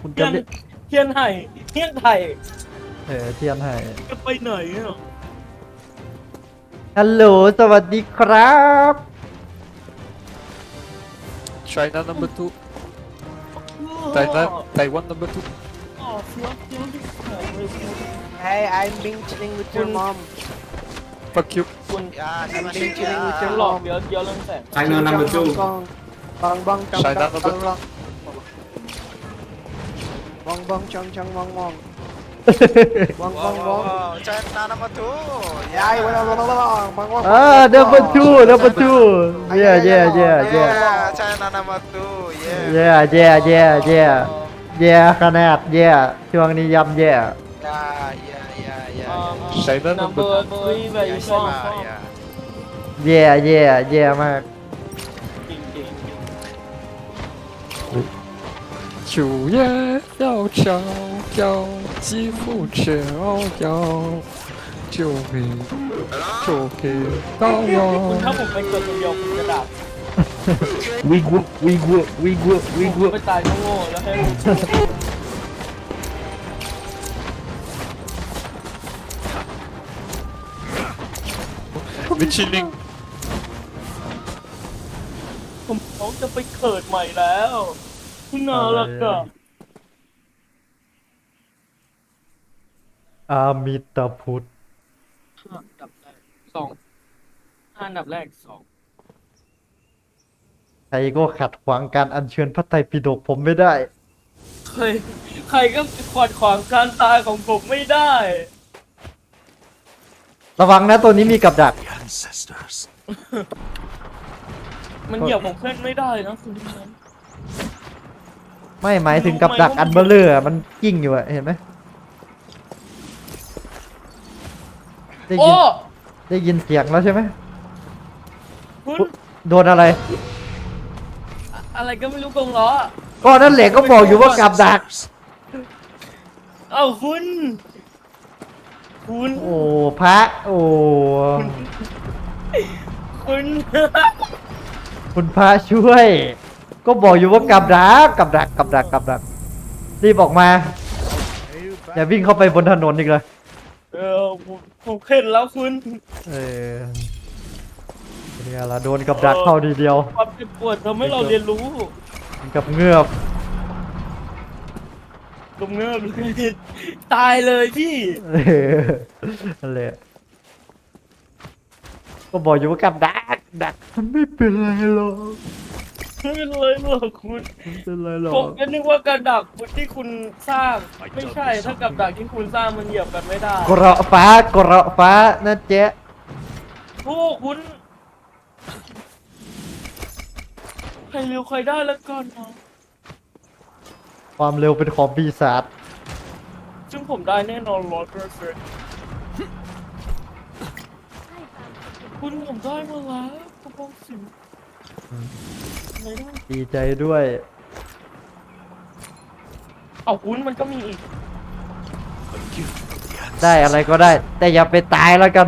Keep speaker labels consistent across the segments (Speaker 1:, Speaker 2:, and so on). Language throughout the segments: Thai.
Speaker 1: คุณ
Speaker 2: เที
Speaker 1: จะ
Speaker 2: ยน
Speaker 1: เรียก
Speaker 2: เทียนไห่เทียนไห่
Speaker 1: เออเทียนให้
Speaker 2: จะไปไหนอะ
Speaker 1: ฮัลโหลสวัสดีครับ
Speaker 3: China number two. Taiwan, Taiwan number two.
Speaker 2: อ๋อเฟี้ยวเฟี้ยวที่ไหนเลยคุณ
Speaker 4: Hey, I'm being chilling with your mom.
Speaker 3: Fuck you.
Speaker 2: คุณ
Speaker 4: I'm being chilling with
Speaker 2: คุณ
Speaker 4: your
Speaker 2: หลอก
Speaker 4: mom.
Speaker 2: เดี๋ยวเดี๋ยวเรื่องแสง
Speaker 5: China number two.
Speaker 4: Bong bong bong chong
Speaker 3: China
Speaker 4: chong
Speaker 3: number
Speaker 4: chong long. Bong bong chong chong bong bong. Bong bong bong.
Speaker 6: China number two.
Speaker 4: Yeah, yeah, bong bong bong bong bong.
Speaker 1: อ่า number two number two yeah yeah yeah yeah
Speaker 6: Yeah, China number two. Yeah.
Speaker 1: yeah yeah yeah yeah yeah ขนาด yeah ช่วงนี้ยำ yeah
Speaker 6: Yeah, yeah, yeah, yeah.
Speaker 2: อ่า
Speaker 3: China
Speaker 2: number
Speaker 3: number
Speaker 2: three where you
Speaker 6: Yeah,
Speaker 2: from
Speaker 6: China, yeah.
Speaker 1: yeah yeah yeah มาก
Speaker 3: 九月要悄悄，肌肤却翱翱，就给就给到
Speaker 2: คุณ
Speaker 3: 我
Speaker 2: ถ้า。ผมไปเกิดคนเดียวคุณจะด่า
Speaker 1: วิกววิกววิกววิก
Speaker 2: ผม
Speaker 1: ว
Speaker 2: ไปตายโง่ๆแล้วให้
Speaker 3: 没气令，
Speaker 2: ผมเขาจะไปเกิดใหม่แล้วคุณ น่ารักอะ
Speaker 1: อามิตาพุทธ
Speaker 2: ห้าอันดับแรกสองห้าอันดับแรกสอง
Speaker 1: ใครก็ขัดขวางการอัญเชิญพระไตรปิฎกผมไม่ได้
Speaker 2: ใครใครก็ขวาดขวางการตายของผมไม่ได้
Speaker 1: ระวังนะตัวนี้มีกับดัก
Speaker 2: มันเหยียบผมขึ้นไม่ได้นะคุณผู้ชม
Speaker 1: ไม่หมายถึงกับดักอันเบลเลอร์อะมันกิ้งอยู่อะเห็นไหมได้
Speaker 2: โอ้
Speaker 1: ยินได้ยินเสียงแล้วใช่ไหม
Speaker 2: คุณ
Speaker 1: โดนอะไร
Speaker 2: อะไรก็ไม่รู้กงล้ออะ
Speaker 1: ก็นั่นแหละก็บอกอยู่ว่ากับดัก
Speaker 2: เอ้าคุณ คุณ
Speaker 1: โอ้พระโอ้
Speaker 2: คุณ
Speaker 1: คุณพระช่วย ก็บอกอยู่ว่ากับดักกับดักกับดักกับดักรีบออกมา อย่าวิ่งเข้าไปบนถนนอีกเลย
Speaker 2: เออผมผมเข็นแล้วคุณ
Speaker 1: เออเนี่ยละโดนกับดักเข้าทีเดียว
Speaker 2: ความเจ็บปวดทำให้เราเรียนรู้
Speaker 1: กับเงือบ
Speaker 2: ลมเงือบเลยตายเลยพี่
Speaker 1: เออนั่นแหละก็บอกอยู่ว่ากับดักดักมันไม่เป็นไรหรอก
Speaker 2: ไม่เป็นไรหรอกคุณ
Speaker 1: ไม่เป็นไรหรอ
Speaker 2: ผม
Speaker 1: ก
Speaker 2: ก็นึกว่ากับดักที่คุณสร้าง ไม่ใช่ถ้ากับดักที่คุณสร้างมันเหยียบกันไม่ได้
Speaker 1: เกราะฟ้าเกราะฟ้านะเจ๊
Speaker 2: โอ้คุณใครเร็วใครได้แล้วกันเนาะ
Speaker 1: ความเร็วเป็นของปีศาจ
Speaker 2: ซึ่งผมได้แน่นอนร้อยเปอร์เซ็นต์คุณผมได้มาแล้วกระบอกสิวไหนได้
Speaker 1: ดีใจด้วย
Speaker 2: เอาคุณมันก็มีอีก
Speaker 1: ได้อะไรก็ได้ แต่อย่าไปตายแล้วกัน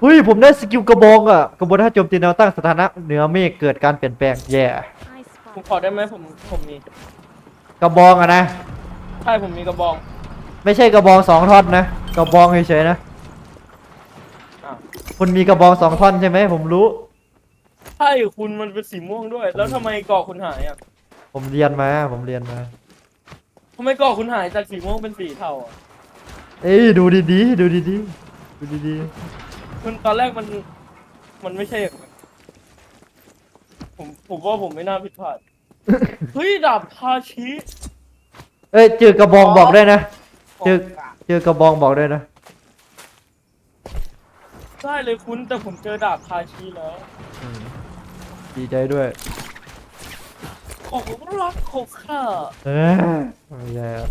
Speaker 1: เฮ้ยผมได้สกิลกระบองอะกระบวนท่าโจมตีแนวตั้งสถานะเหนือเมฆเกิดการเปลี่ยนแปลงแย่
Speaker 2: ผมขอได้ไหมผมผมมี
Speaker 1: กระบองอะนะ
Speaker 2: ใช่ผมมีกระบอง
Speaker 1: ไม่ใช่กระบองสองท่อนนะกระบองเฉยๆนะ
Speaker 2: อะ
Speaker 1: คุณมีกระบองสองท่อนใช่ไหมผมรู้
Speaker 2: ใช่คุณมันเป็นสีม่วงด้วย แล้วทำไมเกาะคุณหายอะ
Speaker 1: ผมเรียนมาผมเรียนมา
Speaker 2: ทำไมเกาะคุณหายจากสีม่วงเป็นสีเทาอะ
Speaker 1: เอ้ยดูดีๆดูดีๆดูดี
Speaker 2: คุณตอนแรกมันมันไม่ใช่อย่างนั้นผมผมว่าผมไม่น่าผิดพลาดเฮ้ยดาบคาชิ
Speaker 1: ๆเอ้ยเจอกระบองบอกด้วยนะ เจอเจอกระบองบอกด้วยนะ
Speaker 2: ได้เลยคุณแต่ผมเจอดาบคาชิแล้ว
Speaker 1: อืม ดีใจด้วย
Speaker 2: ของรักของข้า
Speaker 1: เออไม่ใช่ครับ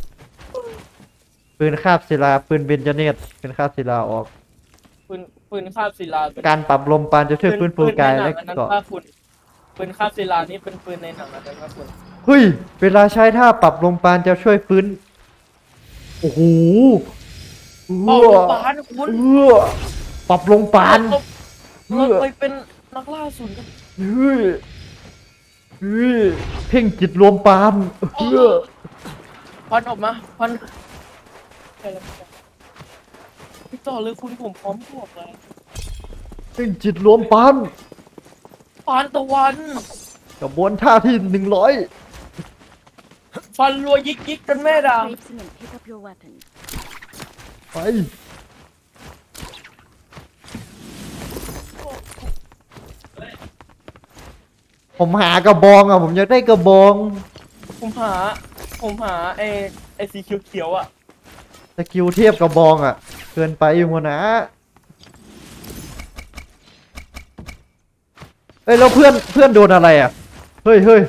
Speaker 1: ปืนคาบศิลาปืนเบญจเนตเป็นคาบศิลาออก
Speaker 2: ปืนปืนคาบศิลาเป็น
Speaker 1: การปรับลมปานจะช่วยฟื้นฟูกายและ
Speaker 2: ปืนในหนังอันนั้น
Speaker 1: เกาะ
Speaker 2: ป้าคุณปืนคาบศิลานี่เป็นปืนในหนังอันนั้นป้าคุณ
Speaker 1: เฮ้ย เวลาใช้ท่าปรับลมปานจะช่วยฟื้น โอ้โห
Speaker 2: ออกโรงพยาบาลคุณ
Speaker 1: เออปรับลมปาน
Speaker 2: เราเราไปเป็น นักล่าสุนกัน
Speaker 1: เฮ้ยเฮ้ยเพ่งจิตรวมปานเพื่อ
Speaker 2: ควันออกมาควันพี่ต่อเลยคุณผมพร้อมบวกแล้ว
Speaker 1: เพ่งจิตรวมปาน
Speaker 2: ปานตะวัน
Speaker 1: กระบวนท่าที่หนึ่งร้อย
Speaker 2: ฟันรัวยิกยิกกันแม่ดัง
Speaker 5: Grab some and pick up your weapon.
Speaker 1: ไป ผมหากระบองอะผมอยากได้กระบอง
Speaker 2: ผมหา ผมหาไอ้ไอ้สีเขียวๆอะ
Speaker 1: สกิลเทียบกระบองอะเกินไปหัวหนะเอ้ยแล้วเพื่อนเพื่อนโดนอะไรอะเฮ้ยเฮ้ย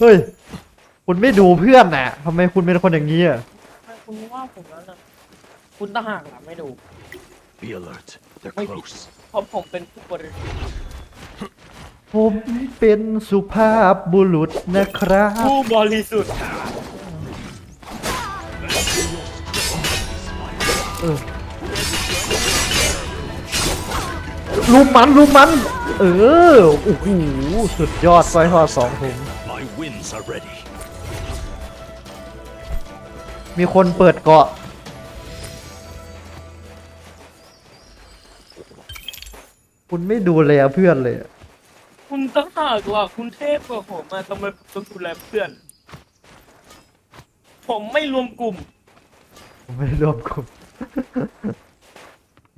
Speaker 1: เฮ้ยคุณไม่ดูเพื่อนน่ะทำไมคุณเป็นคนอย่างนี้อะ
Speaker 2: ทำไมคุณว่าผมนั้นอะคุณต่างหากล่ะไม่ดู
Speaker 7: Be alert. They're
Speaker 2: Wait.
Speaker 7: close.
Speaker 2: เพราะผมเป็นผู้บริสุทธิ์
Speaker 1: ผมเป็นสุภาพบุรุษนะครับ
Speaker 2: ผู้บริสุทธิ์
Speaker 1: ลุมมันลุมมัน เออ โอ้โห สุดยอดสร้อยทอดสองถุง
Speaker 7: My winds are ready.
Speaker 1: มีคนเปิดเกาะ คุณไม่ดูแลเพื่อนเลยอะ
Speaker 2: คุณต่างหากล่ะคุณเทพกว่าผมมาทำไมผมต้องดูแลเพื่อน ผมไม่รวมกลุ่ม
Speaker 1: ผมไม่รวมกลุ่ม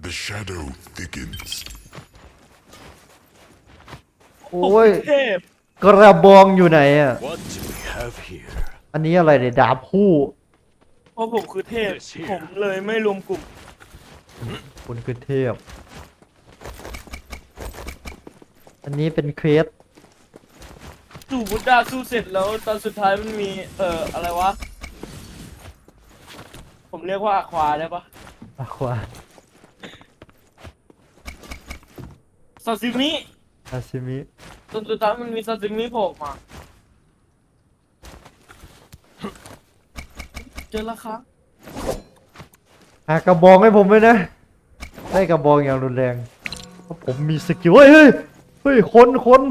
Speaker 8: The shadow thickens.
Speaker 1: โอ้ย
Speaker 2: ผมเทพ
Speaker 1: กระบองอยู่ไหนอะ
Speaker 7: What do we have here?
Speaker 1: อันนี้อะไรเนี่ยดาบคู่
Speaker 2: เพราะผมคือเทพ ผมเลยไม่รวมกลุ่ม
Speaker 1: คุณคือเทพ อันนี้เป็นเควส
Speaker 2: สู่บุตดาสู้เสร็จแล้วตอนสุดท้ายมันมี เอ่ออะไรวะ ผมเรียกว่าอะควาได้ปะ
Speaker 1: อะควา
Speaker 2: ซาซิมิ
Speaker 1: อาชิมิ
Speaker 2: ตอนสุดท้ายมันมีซาซิมิโผล่ออกมา เจอแล้วครับ
Speaker 1: หากระบองให้ผมไว้นะ ได้กระบองอย่างรุนแรงเพราะผมมีสกิลเฮ้ยเฮ้ยเฮ้ย คนคน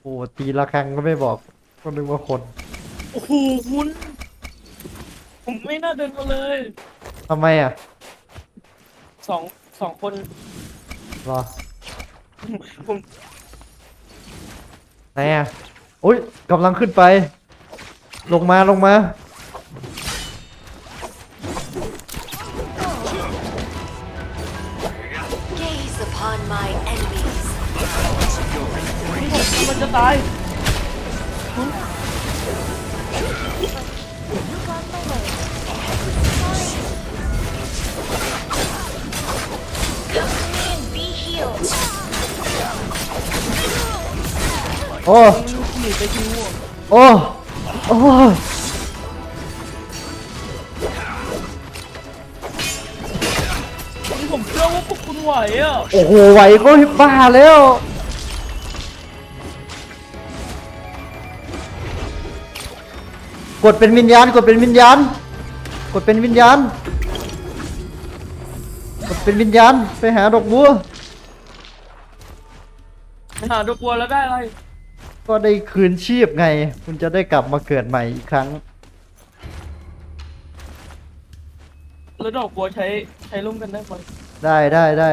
Speaker 1: โอ้ตีละครังก็ไม่บอกก็นึกว่าคน
Speaker 2: โอ้โหคุณ ผมไม่น่าเดินมาเลย
Speaker 1: ทำไมอะ
Speaker 2: สองสองคน
Speaker 1: รอ
Speaker 2: ผม
Speaker 1: ไหนอะโอ้ยกำลังขึ้นไป ลงมาลงมา
Speaker 2: ตาย
Speaker 5: And be healed.
Speaker 1: โอ้
Speaker 2: หนีไปที่ม่วง
Speaker 1: โอ้โอ้
Speaker 2: ผมเชื่อว่าพวกคุณไหวอะ
Speaker 1: โอ้โหไหวก็บ้าแล้ว กดเป็นวิญญาณ กดเป็นวิญญาณ กดเป็นวิญญาณ กดเป็นวิญญาณ ไปหาดอกบัว
Speaker 2: ไปหาดอกบัวแล้วได้อะไร
Speaker 1: ก็ได้คืนชีพไง คุณจะได้กลับมาเกิดใหม่อีกครั้ง
Speaker 2: แล้วดอกบัวใช้ใช้ร่วมกันได้ไหม
Speaker 1: ได้ได้ได้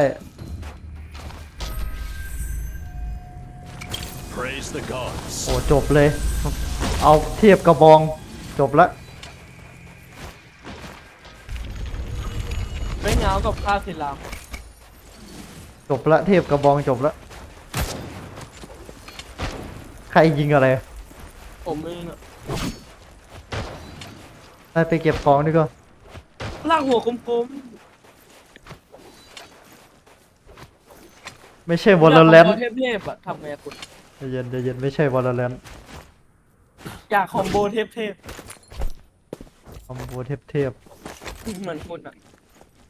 Speaker 7: Praise the gods.
Speaker 1: โอ้จบเลย เอาเทียบกระบอง จบละ
Speaker 2: ไม่เงากับข้าศิลาม
Speaker 1: จบละเทียบกระบองจบละใครยิงอะไร
Speaker 2: ผมเองอะ
Speaker 1: ได้ไปเก็บของดีกว่า
Speaker 2: ลากหัวกลม
Speaker 1: ไม่ใช่
Speaker 2: ๆ
Speaker 1: วอลเลน
Speaker 2: อยากคอมโบเทพๆอะทำไงอะคุณ
Speaker 1: เย็นใจเย็นไม่ใช่วอลเลน
Speaker 2: อยากคอมโบเทพ
Speaker 1: คอมโบเทพเทพ
Speaker 2: ๆเหมือนคุณอะ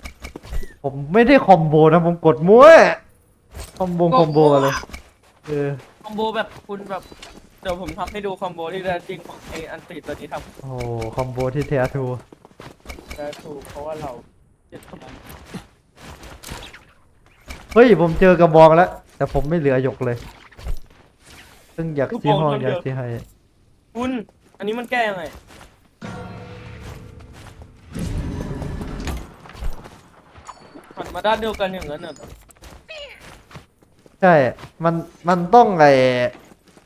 Speaker 1: ๆผมไม่ได้คอมโบนะผมกดมั่วคอมโบคอมโบอะไรเออ
Speaker 2: คอมโบแบบคุณแบบเดี๋ยวผมทำให้ดูคอมโบที่แท้จริงของไออันติตัวนี้ท
Speaker 1: โอ้โหคอมโบที่แท้ทรูำ
Speaker 2: ได้ถูกเพราะว่าเราเจ็ดคนนั้น
Speaker 1: เฮ้ยผมเจอกระบองแล้ว แต่แต่ผมไม่เหลือหยกเลย ซึ่งอยากซีห้องอยากซีให้
Speaker 2: คุณ อันนี้มันแก้ยังไง หันมาด้านเดียวกันอย่างนั้นน่ะ
Speaker 1: ใช่ มัน มันต้องไอ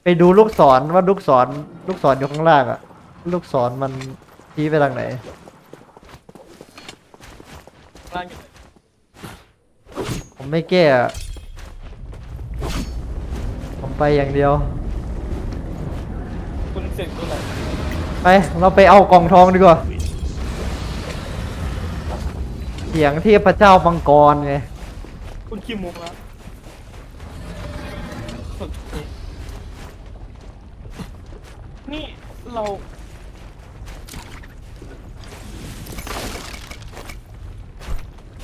Speaker 1: ไปดูลูกศรว่าลูกศรลูกศรอยู่ข้างล่างอะลูกศรมันชี้ไปทางไหน
Speaker 2: ล่างอย่างไร
Speaker 1: ผมไม่แก้อะผมไปอย่างเดียว
Speaker 2: คุณ เสียงตัวไหน
Speaker 1: ไปเราไปเอากล่องทองดีกว่าเสียงเทพเจ้ามังกรไง
Speaker 2: คุณขี้มุกแล้วนี่เรา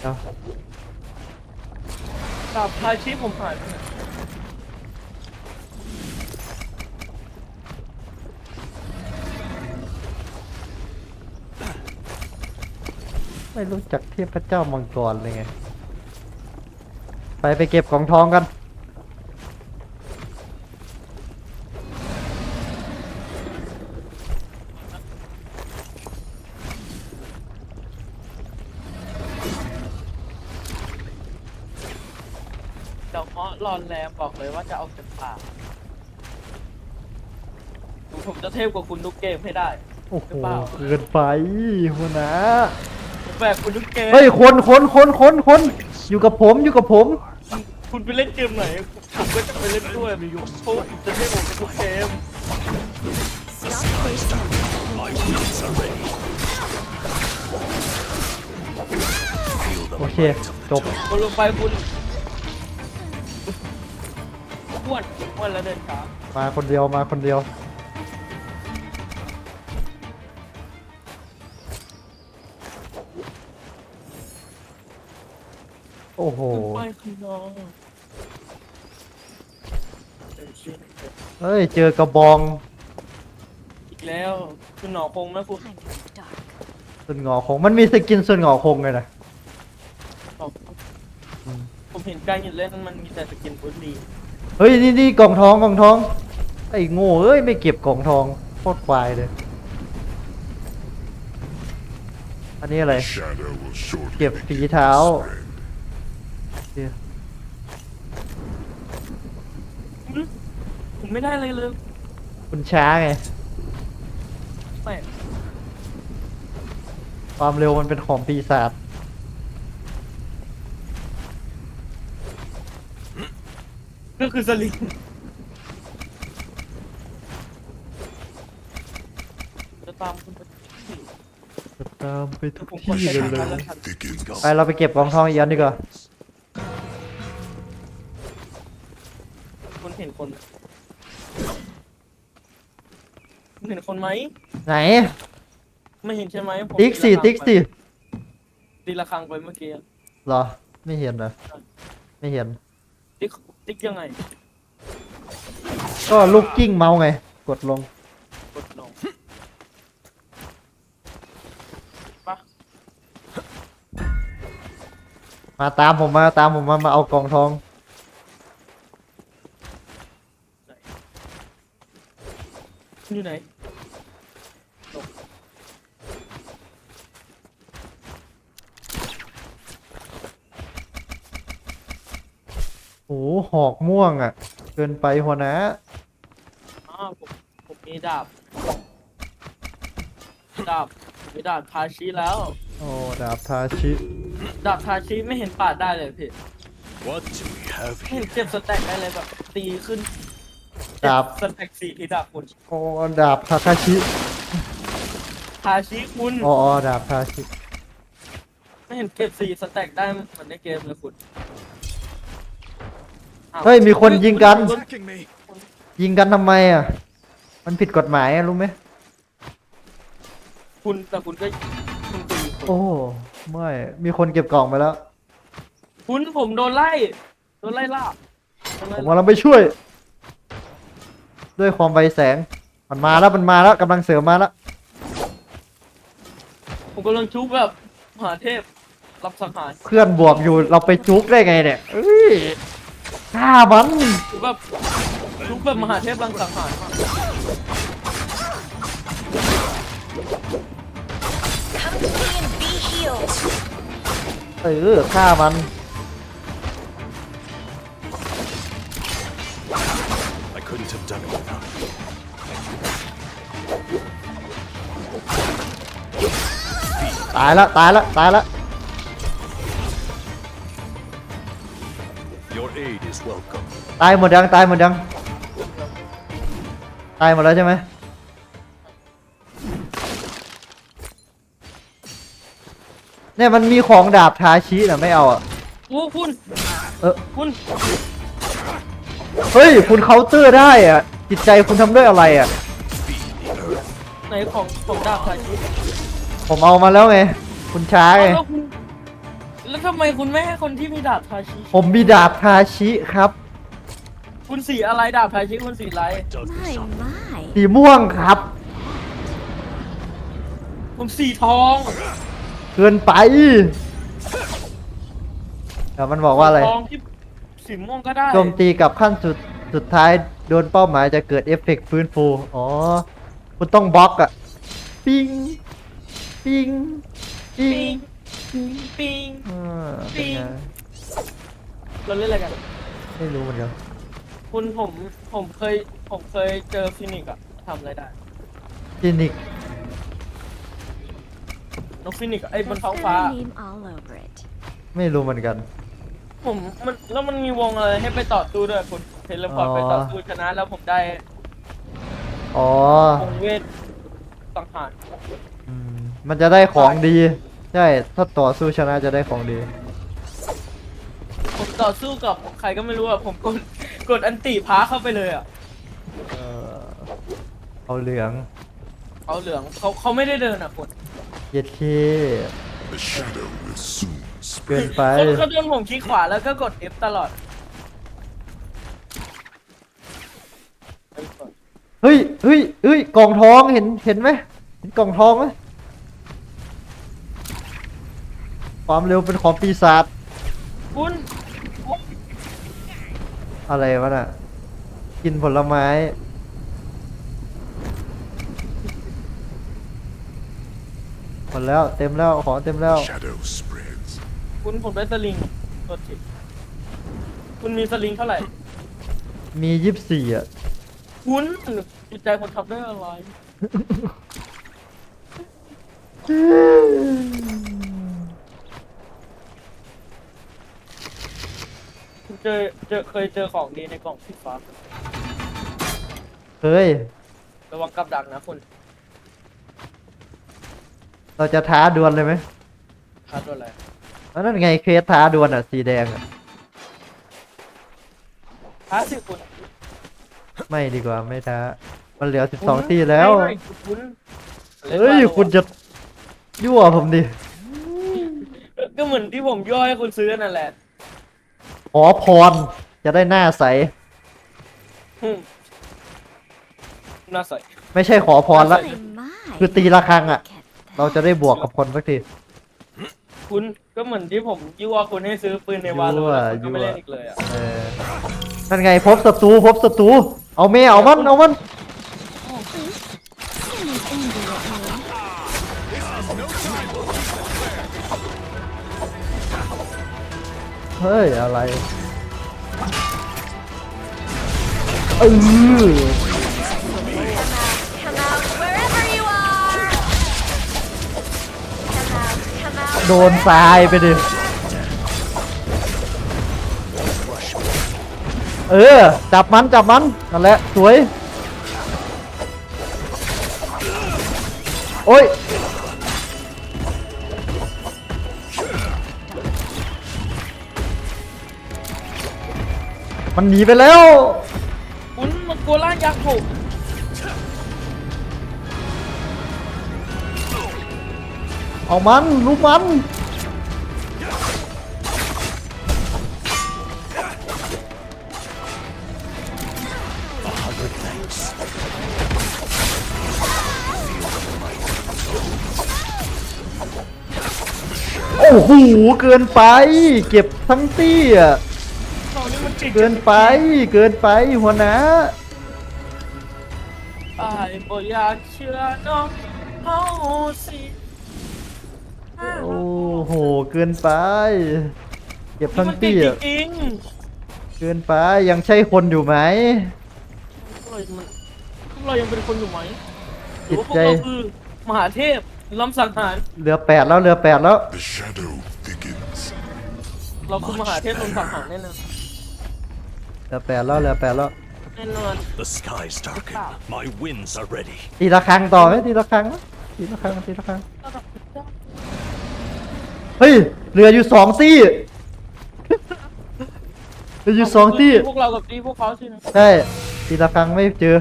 Speaker 1: เดี๋ยว
Speaker 2: ดาบพาชีพผมหายไปไหน
Speaker 1: ไม่รู้จักเทพเจ้ามังกรเลยไง ไปไปเก็บกล่องทองกัน
Speaker 2: เดี๋ยวเพาะรอนแรมบอกเลยว่าจะเอาจากป่าผมจะเทพกว่าคุณทุกเกมให้ได้
Speaker 1: โอ้โห
Speaker 2: หรือเปล่า
Speaker 1: เกินไปหัวหนะ
Speaker 2: ผม แบกคุณทุกเกม
Speaker 1: เฮ้ยคนคนคนคนคนอยู่กับผมอยู่กับผม
Speaker 2: คุณไปเล่นเกมไหน ผมก็จะไปเล่นด้วยเพราะผมจะเทพผมทุกเกม
Speaker 5: Stop wasting
Speaker 7: My winds are ready. Feel the
Speaker 1: โอเคจบ
Speaker 2: คุณลงไปคุณอ้วนอ้วนแล้วเดินช้า
Speaker 1: มาคนเดียวมาคนเดียว อ้โห
Speaker 2: ไปข้างนอก
Speaker 1: เฮ้ย เจอกระบอง
Speaker 2: อีกแล้วคุณหนอคงไหมคุณ
Speaker 5: time for dark.
Speaker 1: ส่วนหงอคง มันมีสกินส่วนหงอคงเลยนะ
Speaker 2: ผมเห็นการหยุดเล่นมันมีแต่สกินฟุตดี
Speaker 1: เฮ้ย นี่นี่กล่องทองกล่องทอง ไอ้โง่เอ้ย ไม่เก็บกล่องทองโคตรควายเลย อันนี้อะไร
Speaker 8: Shadow will shortly
Speaker 1: เก็บฝีเท้า
Speaker 8: spread.
Speaker 1: เดี๋ยว
Speaker 2: ผมไม่ได้อะไรเลย
Speaker 1: คุณช้าไง
Speaker 2: ไม่
Speaker 1: ความเร็วมันเป็นของปีศาจ
Speaker 2: ก็คือสลิงจะตามคุณไปที่
Speaker 1: จะตามไปทุก
Speaker 2: ผมก
Speaker 1: ที่
Speaker 2: ด
Speaker 1: เลย
Speaker 2: ไป
Speaker 1: เลย
Speaker 2: ทางนั้นครับ
Speaker 8: Thickens.
Speaker 1: ไปเราไปเก็บกล่องทองอีกอันดีกว่า
Speaker 2: คุณเห็นคนคุณเห็นคนไหม
Speaker 1: ไหน
Speaker 2: ไม่เห็นใช่ไหมผม
Speaker 1: ติ๊กสี่
Speaker 2: ตี
Speaker 1: ติ๊กสี่
Speaker 2: ตีละครังไปเมื่อกี้อะ
Speaker 1: เหรอ ไม่เห็นเหรอ ไม่เห็น
Speaker 2: ติ๊กติ๊กยังไง
Speaker 1: ก็ลูกกิ้งเมาส์ไง กดลง
Speaker 2: กดลงปะ
Speaker 1: มาตามผมมาตามผมมามาเอากล่องทอง
Speaker 2: อยู่ไหน
Speaker 1: โอ้โหหอกม่วงอะ เกินไปหัวหนะ
Speaker 2: อ้าวผมผมมีดาบดาบผมมีดาบทาชิแล้ว
Speaker 1: โอ้ ดาบทาชิ
Speaker 2: ดาบทาชิไม่เห็นปาดได้เลยพี่
Speaker 7: What do we have
Speaker 2: ไม่เห็น
Speaker 7: here?
Speaker 2: เก็บสแต็กได้เลยแบบตีขึ้น
Speaker 1: ดาบ
Speaker 2: สแต็กสี่ที่ดาบคุณ
Speaker 1: โอ้ดาบทาคาชิ
Speaker 2: ทาชิคุณ
Speaker 1: อ๋ออ๋อดาบทาชิ
Speaker 2: ไม่เห็นเก็บสี่สแต็กได้เหมือนในเกมเลยคุณอ้าว
Speaker 1: เฮ้ยมีคนยิงกัน
Speaker 7: Attacking me.
Speaker 1: ยิงกันทำไมอะ มันผิดกฎหมายอะรู้ไหม
Speaker 2: คุณแต่คุณก็คุณตีคุณ
Speaker 1: โอ้ไม่มีคนเก็บกล่องไปแล้ว
Speaker 2: คุณผมโดนไล่โดนไล่ล่าโดน
Speaker 1: ผ
Speaker 2: ไล่
Speaker 1: ม
Speaker 2: ล่ากำ
Speaker 1: ลังไปช่วย ด้วยความไวแสง มันมาแล้วมันมาแล้วกำลังเสริมมาแล้ว
Speaker 2: ผมกำลังชุบแบบมหาเทพ รับสังหาร
Speaker 1: เพื่อนบวกอยู่เราไปจุกได้ไงเนี่ยเอ้ยฆ่ามัน
Speaker 2: ชุบแบบชุบแบบมหาเทพรังสังหาร
Speaker 5: Come to me and be healed.
Speaker 1: เออฆ่ามัน
Speaker 7: couldn't have done it without you.
Speaker 1: ตายละตายละตายละ
Speaker 7: Your aid is welcome.
Speaker 1: ตายหมดยังตายหมดยังตายหมดแล้วใช่ไหม เนี่ยมันมีของดาบทาชิน่ะไม่เอาอะ
Speaker 2: โอ้คุณ
Speaker 1: เออ
Speaker 2: คุณ
Speaker 1: เฮ้ย คุณเคาน์เตอร์ได้อะ จิตใจคุณทำด้วยอะไรอะ
Speaker 2: ไหนของของดาบทาชิ
Speaker 1: ผมเอามาแล้วไง คุณช้าไง
Speaker 2: แล้วคุณแล้วทำไมคุณไม่ให้คนที่มีดาบทาชิ
Speaker 1: ผมมีดาบทาชิครับ
Speaker 2: คุณสีอะไรดาบทาชิคุณสีอะไร
Speaker 7: Does
Speaker 5: My,
Speaker 7: this
Speaker 5: my.
Speaker 1: สีม่วงครับ
Speaker 2: ผมสีทอง
Speaker 1: เกินไปเดี๋ยวมันบอกว่าอะไร
Speaker 2: ทองที่ สีม่วงก็ได้
Speaker 1: โจมตีกับขั้นสุดสุดท้ายโดนเป้าหมายจะเกิดเอฟเฟกต์ฟื้นฟู อ๋อ คุณต้องบล็อกอะปิ้งปิ้งปิ้
Speaker 2: ปิ
Speaker 1: ง
Speaker 2: งปิง
Speaker 1: อ่าเป็นไง
Speaker 2: เราเล่นอะไรกัน
Speaker 1: ไม่รู้เหมือนกัน
Speaker 2: คุณผมผมเคยผมเคยเจอฟินิกซ์อะทำอะไรได้
Speaker 1: คลินิก
Speaker 2: นกฟินิกซ์อะไอ้บน
Speaker 5: That's
Speaker 2: ท้อง
Speaker 5: got
Speaker 2: ฟ้า
Speaker 5: my name all over it.
Speaker 1: ไม่รู้เหมือนกัน
Speaker 2: ผมมันแล้วมันมีวงอะไรให้ไปต่อสู้ด้วยคุณเทเลพอร์ต
Speaker 1: อ๋อ
Speaker 2: ไปต่อสู้ชนะแล้วผมได้
Speaker 1: อ๋อ
Speaker 2: วงเวทสังหาร
Speaker 1: อืมมันจะได้ของดี ใช่ ถ้าต่อสู้ชนะจะได้ของดี
Speaker 2: ผมต่อสู้กับใครก็ไม่รู้อะผมกดกดอันติพ้าเข้าไปเลยอะ
Speaker 1: เออเอาเหลือง
Speaker 2: เขาเหลืองเขาเขาไม่ได้เดินอะคุณ
Speaker 1: เย็ดเค
Speaker 8: The shadow will soon
Speaker 1: เกิน
Speaker 8: spread.
Speaker 1: ไป
Speaker 2: เขาเขาโดนผมคลิกขวาแล้วก็กด F ตลอด
Speaker 1: เฮ้ยเฮ้ยเฮ้ยกล่องทองเห็นเห็นไหมเห็นกล่องทองไหมความเร็วเป็นของปีศาจ
Speaker 2: คุณ
Speaker 1: อะไรวะน่ะ กินผลไม้ หมดแล้วเต็มแล้วของเต็มแล้ว
Speaker 8: The shadow spreads.
Speaker 2: คุณผมได้สลิงโทษทีคุณมีสลิงเท่าไหร่
Speaker 1: มียี่สิบสี่อะ
Speaker 2: คุณจิตใจคนทำได้อะไร คุณเจอเจอเคยเจอของดีในกล่องสีฟ้า
Speaker 1: เฮ้ย
Speaker 2: ระวังกับดักนะคุณ
Speaker 1: เราจะท้าดวลเลยไหม
Speaker 2: ท้าตัวอะไร
Speaker 1: อันนั่นไงเคสท้าดวลอะ สีแดงอะ
Speaker 2: ท้าสิคุณ
Speaker 1: ไม่ดีกว่าไม่ท้า มันเหลือสิบสองที่แล้ว
Speaker 2: ไม่ไม่คุณ
Speaker 1: เฮ้ย คุณจะยั่วผมดิ
Speaker 2: ก็เหมือนที่ผมย่อให้คุณซื้อนั่นแหละ
Speaker 1: ขอพร จะได้หน้าใส
Speaker 2: อืมน่าใส่
Speaker 1: ไม่ใช่ขอพรละ
Speaker 5: My, my.
Speaker 1: คือตีละครั้งอะ
Speaker 5: Look at
Speaker 1: เราจะได้บวกกับคนสักที
Speaker 2: คุณก็เหมือนที่ผมยั่วคุณให้ซื้อปืนในวาโล
Speaker 1: ยั่ว
Speaker 2: แล้วคุณก็ไม่
Speaker 1: ยั่ว
Speaker 2: เล่นอีกเลยอะ
Speaker 1: เออนั่นไงพบศัตรูพบศัตรูเอาเมเอามันเอามัน
Speaker 5: Someone's angry at me.
Speaker 1: เฮ้ยอะไรเออ ดนทรายไปดิ เออ จับมันจับมันนั่นแหละ สวย โอ้ย มันหนีไปแล้ว
Speaker 2: คุณมันกล่ายักษ์ผม
Speaker 1: เอามันลูกมันโอ้โหเกินไป เก็บทั้งตี้อะ
Speaker 2: ตอนนี้มัน
Speaker 1: เกินไป เกินไปหัวหน้า
Speaker 2: ไอ้บ่อยากเชื่อน้องเขาสิ
Speaker 1: โอ้โห เกินไป เก็บทั้ง
Speaker 2: มันติ
Speaker 1: ตี้
Speaker 2: ด
Speaker 1: อะ
Speaker 2: จริง
Speaker 1: เกินไปยังใช่คนอยู่ไหม
Speaker 2: ๆพวกเรามันพวกเรายังเป็นคนอยู่ไหมหรือว่าพวก
Speaker 1: จิตใจ
Speaker 2: เราคือมหาเทพล้ำสังหาร
Speaker 1: เหลือแปดแล้วเหลือแปดแล้ว
Speaker 8: The shadow thickens.
Speaker 2: เราคือมหาเทพล้ำสังหารแน่นอน
Speaker 1: เหลือแปดแล้วเหลือแปดแล้ว
Speaker 2: แน่นอน
Speaker 7: The skies darken. My winds are ready.
Speaker 1: ตีละครั้งต่อไหมตีละครั้งไหมตีละครั้งตีละครั้งเฮ้ยเหลืออยู่สองตี้เหลืออยู่สองตี้
Speaker 2: พวกเรากับตีพวกเขาสินะ
Speaker 1: ใช่ตีละครั้งไม่เจอ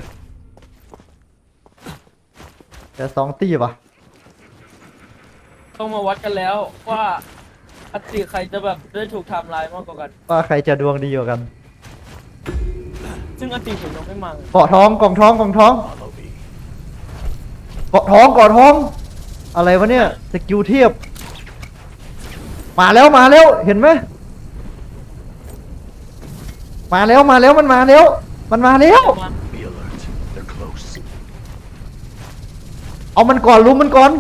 Speaker 1: แต่สองตี้ปะ
Speaker 2: ต้องมาวัดกันแล้วว่าอัตติใครจะแบบได้ถูกไทำลายมากกว่ากัน
Speaker 1: ว่าใครจะดวงดีกว่ากัน
Speaker 2: ซึ่งอัตติผมยังไม่มา
Speaker 1: เกาะท้องกล่องท้องกล่องท้อง
Speaker 7: Follow me.
Speaker 1: เกาะท้องเกาะท้อง อะไรวะเนี่ยสกิลเทียบ มาแล้วมาแล้วเห็นไหมมาแล้วมาแล้วมันมาแล้ว มันมาแล้ว
Speaker 2: มา
Speaker 7: Be alert. They're close.
Speaker 1: เอามันก่อนลุมมันก่อน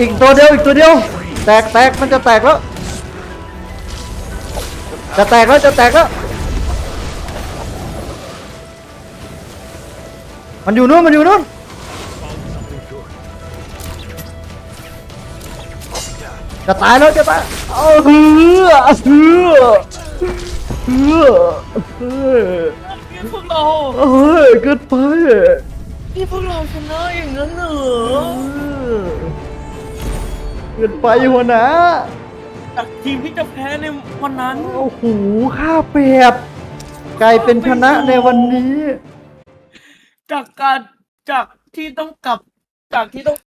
Speaker 1: อีกตัวเดียวอีกตัวเดียว แตกแตกมันจะแตกแล้ว จะแตกแล้วจะแตกแล้ว มันอยู่นู้นมันอยู่นู้นจะตายแล้วจะตายเอาเฮือเฮือเฮือเฮือ
Speaker 2: นี่พวกเรา
Speaker 1: เฮ้ยเกินไป
Speaker 2: นี่พวกเราชนะอย่างนั้นเหรอ
Speaker 1: กินไปหัวหนะ
Speaker 2: จากทีมที่จะแพ้ในวันนั้น
Speaker 1: โอ้โหข้าเปรียบกลายเป็นชนะในวันนี้
Speaker 2: จากการจากที่ต้องกลับ จากที่ต้อง